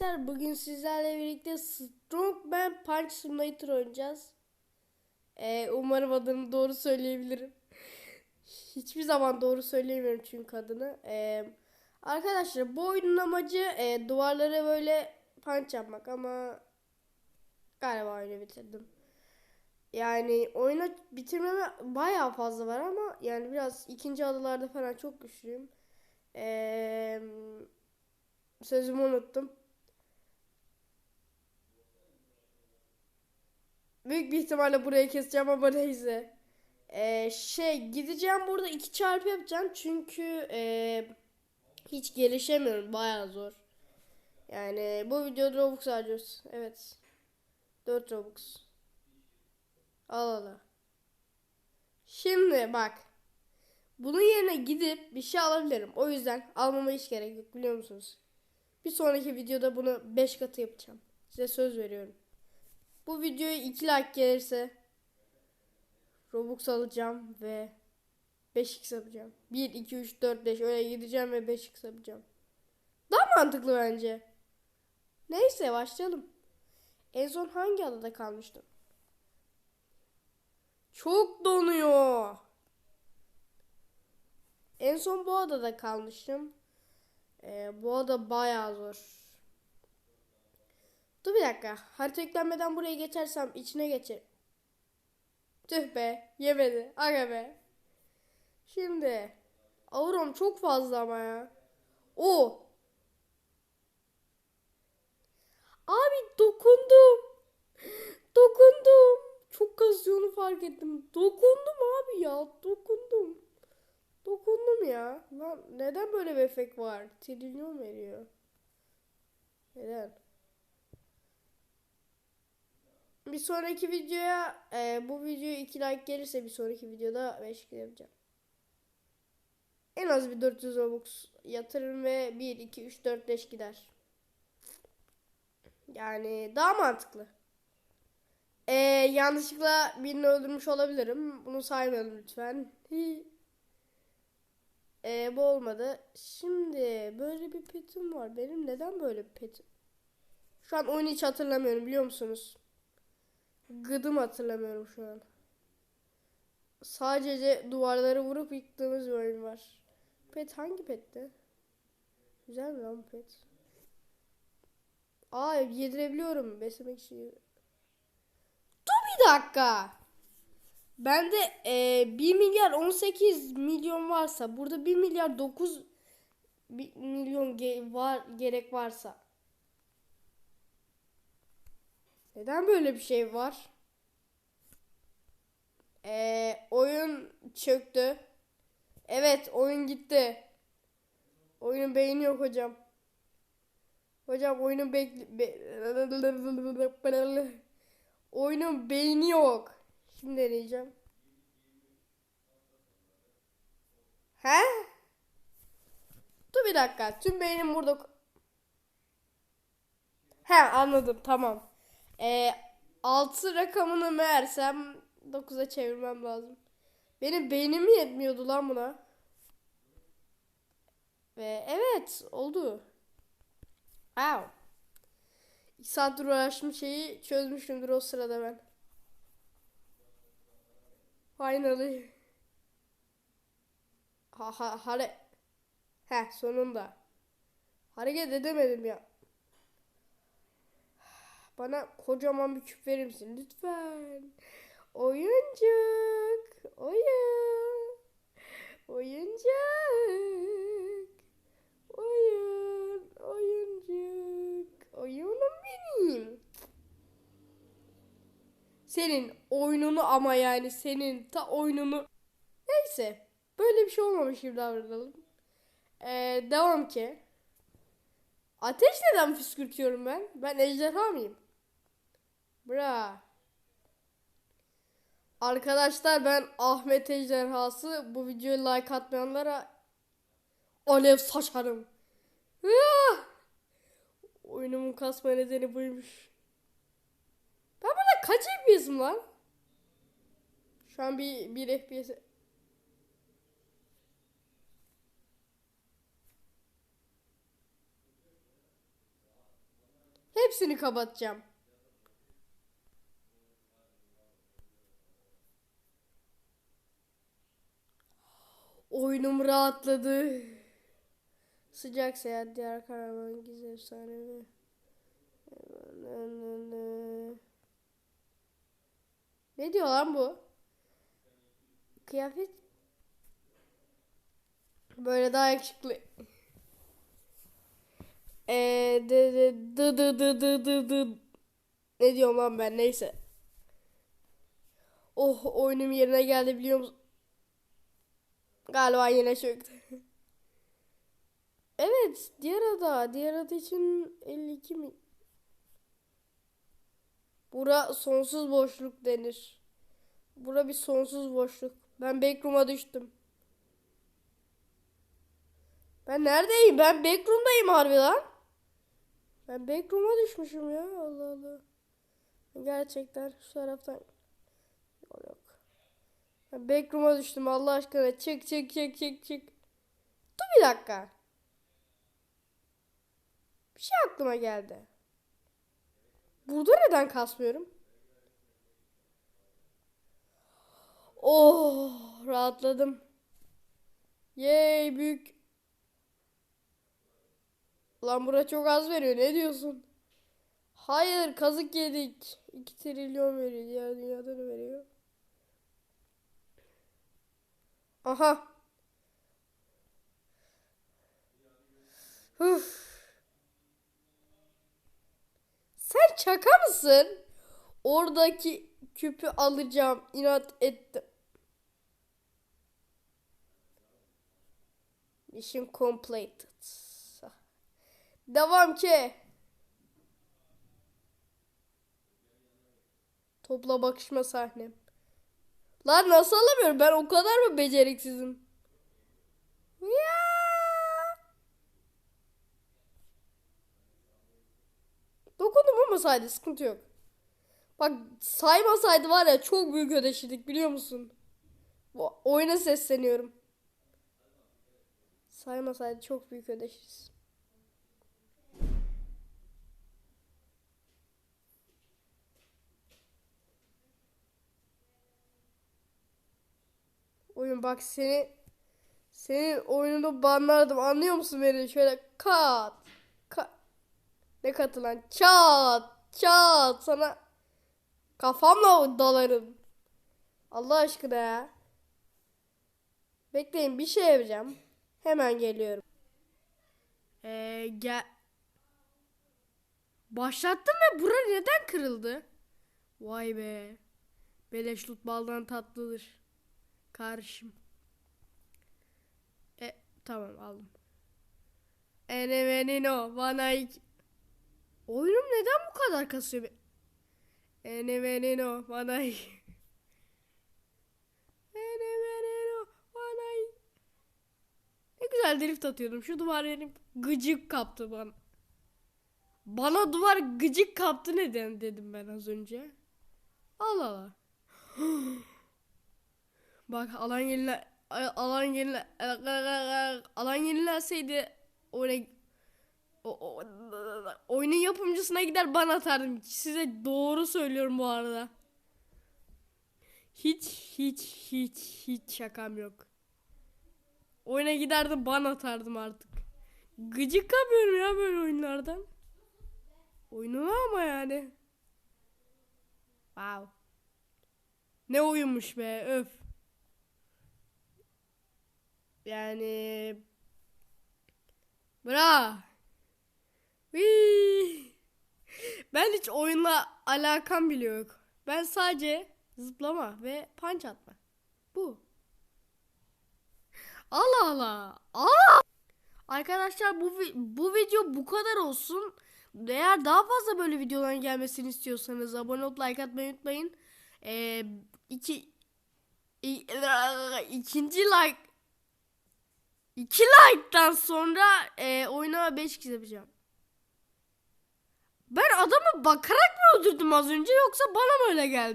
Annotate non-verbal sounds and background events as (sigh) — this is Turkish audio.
Arkadaşlar bugün sizlerle birlikte Strongman Punch Simulator oynayacağız. Ee, umarım adını doğru söyleyebilirim. Hiçbir zaman doğru söyleyemiyorum çünkü adını. Ee, arkadaşlar bu oyunun amacı e, duvarlara böyle punch yapmak ama galiba oyunu bitirdim. Yani oyunu bitirmeme bayağı fazla var ama yani biraz ikinci adalarda falan çok güçlüyüm. Eee sözümü unuttum. Büyük bir ihtimalle burayı keseceğim ama neyse. Ee, şey gideceğim burada iki çarpı yapacağım çünkü ee, hiç gelişemiyorum bayağı zor. Yani bu videoda Robux harcıyoruz. Evet. 4 Robux. Al. al. Şimdi bak. Bunun yerine gidip bir şey alabilirim. O yüzden almama hiç gerek yok biliyor musunuz? Bir sonraki videoda bunu 5 katı yapacağım. Size söz veriyorum. Bu videoya 2 like gelirse Robux alacağım ve 5x yapacağım. 1, 2, 3, 4, 5 öyle gideceğim ve 5x yapacağım. Daha mantıklı bence. Neyse başlayalım. En son hangi adada kalmıştım? Çok donuyor. En son bu adada kalmıştım. Ee, bu ada bayağı zor. Dur bir dakika. Harita yüklenmeden buraya geçersem içine geçer. Tüh be. Yemedi. Aga be. Şimdi. Aurum çok fazla ama ya. O. Abi dokundum. Dokundum. Çok kazıyorunu fark ettim. Dokundum abi ya. Dokundum. Dokundum ya. Lan neden böyle bir efekt var? Trilyon veriyor. Neden? Bir sonraki videoya e, bu videoya 2 like gelirse bir sonraki videoda 5 yapacağım. En az bir 400 Robux yatırırım ve 1, 2, 3, 4, 5 gider. Yani daha mantıklı. E, yanlışlıkla birini öldürmüş olabilirim. Bunu saymayalım lütfen. (laughs) E, bu olmadı. Şimdi böyle bir petim var. Benim neden böyle bir petim? Şu an oyunu hiç hatırlamıyorum biliyor musunuz? Gıdım hatırlamıyorum şu an. Sadece duvarları vurup yıktığımız bir oyun var. Pet hangi petti? Güzel mi lan pet? Aa yedirebiliyorum beslemek için. Dur bir dakika. Bende e, 1 milyar 18 milyon varsa burada 1 milyar 9 milyon ge var gerek varsa neden böyle bir şey var? E, oyun çöktü. Evet oyun gitti. Oyunun beyni yok hocam. Hocam oyunun bek be (laughs) oyunun beyni yok. Şimdi deneyeceğim. He? Dur bir dakika. Tüm beynim burada. He anladım tamam. Ee, 6 rakamını meğersem 9'a çevirmem lazım. Benim beynim mi yetmiyordu lan buna? Ve evet oldu. Wow. 2 saattir uğraştım şeyi çözmüşümdür o sırada ben. Finally. Ha ha hare. He sonunda. Hareket edemedim ya. Bana kocaman bir küp verir misin lütfen? Oyuncuk. Oyun. Oyuncuk. Oyun. Oyuncuk. Oyunum benim. Senin oyununu ama yani senin ta oyununu. Neyse. Böyle bir şey olmamış gibi davranalım. Ee, devam ki. Ateş neden püskürtüyorum ben? Ben ejderha mıyım? Bra. Arkadaşlar ben Ahmet Ejderhası. Bu videoya like atmayanlara alev saçarım. Oyunumun kasma nedeni buymuş. Ben burada kaç FPS'im lan? Şu an bir, bir FPS hepsini kapatacağım. Oyunum rahatladı. Sıcak seyahat, diğer kahraman gizli efsanevi. Ne diyor lan bu? Kıyafet böyle daha yakışıklı. Eee dı dı dı dı dı dı dı dı. Ne diyorum lan ben neyse. Oh oyunum yerine geldi biliyor musun? Galiba yine çöktü. (laughs) Evet diğer ada. Diğer ada için 52 mi? Bura sonsuz boşluk denir. Bura bir sonsuz boşluk. Ben backroom'a düştüm. Ben neredeyim? Ben backroom'dayım harbi lan. Ben backroom'a düşmüşüm ya. Allah Allah. Gerçekten şu taraftan. Backroom'a düştüm Allah aşkına. Çık çık çık çık çık. Dur bir dakika. Bir şey aklıma geldi. Burada neden kasmıyorum? Oh rahatladım. Yay büyük. Lan bura çok az veriyor. Ne diyorsun? Hayır kazık yedik. 2 trilyon veriyor. Diğer dünyada ne veriyor? Aha. Üf. Sen şaka mısın? Oradaki küpü alacağım. İnat ettim. Mission completed. Devam ki. Topla bakışma sahnem. Lan nasıl alamıyorum? Ben o kadar mı beceriksizim? Ya. Dokundum ama saydı sıkıntı yok. Bak saymasaydı var ya çok büyük ödeşirdik biliyor musun? Bu oyuna sesleniyorum. Saymasaydı çok büyük ödeşiriz. Oyun bak seni senin oyununu banlardım anlıyor musun beni? Şöyle kat kat ne katı lan? Çat çat sana kafamla dalarım. Allah aşkına ya. Bekleyin bir şey yapacağım. Hemen geliyorum. Ee, gel. Başlattım ve bura neden kırıldı? Vay be. Beleş loot baldan tatlıdır. Karşım. E tamam aldım. Enevenino bana iki... Oyunum neden bu kadar kasıyor? be? Enevenino bana iki... Enevenino bana. Ne güzel drift atıyordum. Şu duvar benim gıcık kaptı bana. Bana duvar gıcık kaptı neden dedim ben az önce. Allah Allah. Bak alan yenile alan yenile alan yenilenseydi oyuna o, o, oyunun yapımcısına gider ban atardım. Size doğru söylüyorum bu arada. Hiç hiç hiç hiç şakam yok. Oyuna giderdim ban atardım artık. Gıcık kapıyorum ya böyle oyunlardan. Oyununa ama yani. Wow. Ne oyunmuş be öf. Yani Bra. Whee! Ben hiç oyunla alakam bile yok. Ben sadece zıplama ve punch atma. Bu. Allah Allah. Aa! Arkadaşlar bu bu video bu kadar olsun. Eğer daha fazla böyle videoların gelmesini istiyorsanız abone olup like atmayı unutmayın. Ee, iki, i- ikinci like iki like'tan sonra e, oyuna 5 kişi yapacağım. Ben adamı bakarak mı öldürdüm az önce yoksa bana mı öyle geldi?